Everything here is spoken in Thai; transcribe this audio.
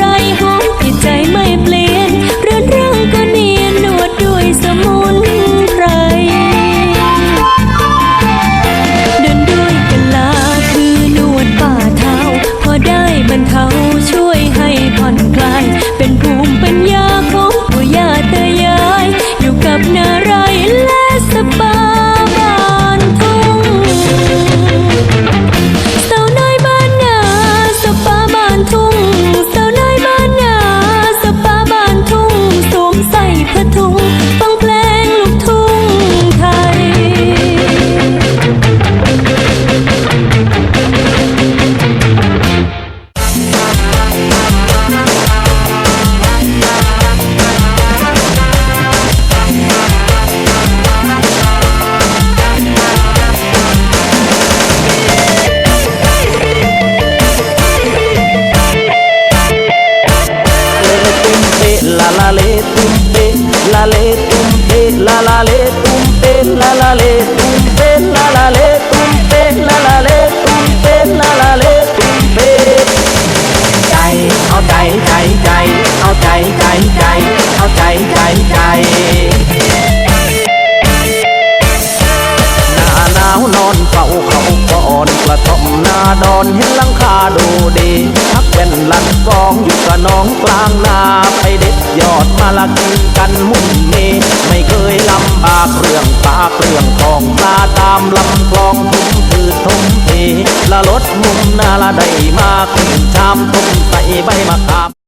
ไรหองผิดใจไม่ นาดอนเห็นหลังคาดูดีทักเป็นหลัดกองอยู่กับน้องกลางนาไปเด็ดยอดมาละกินกันมุ่งเมไม่เคยลำบากเรื่องปากเรื่องทองปลาตามลำคลองทุ่มถือทุ่มเทละรถมุมนาละได้มาขึ้นชามทุ่มใส่ใบมะข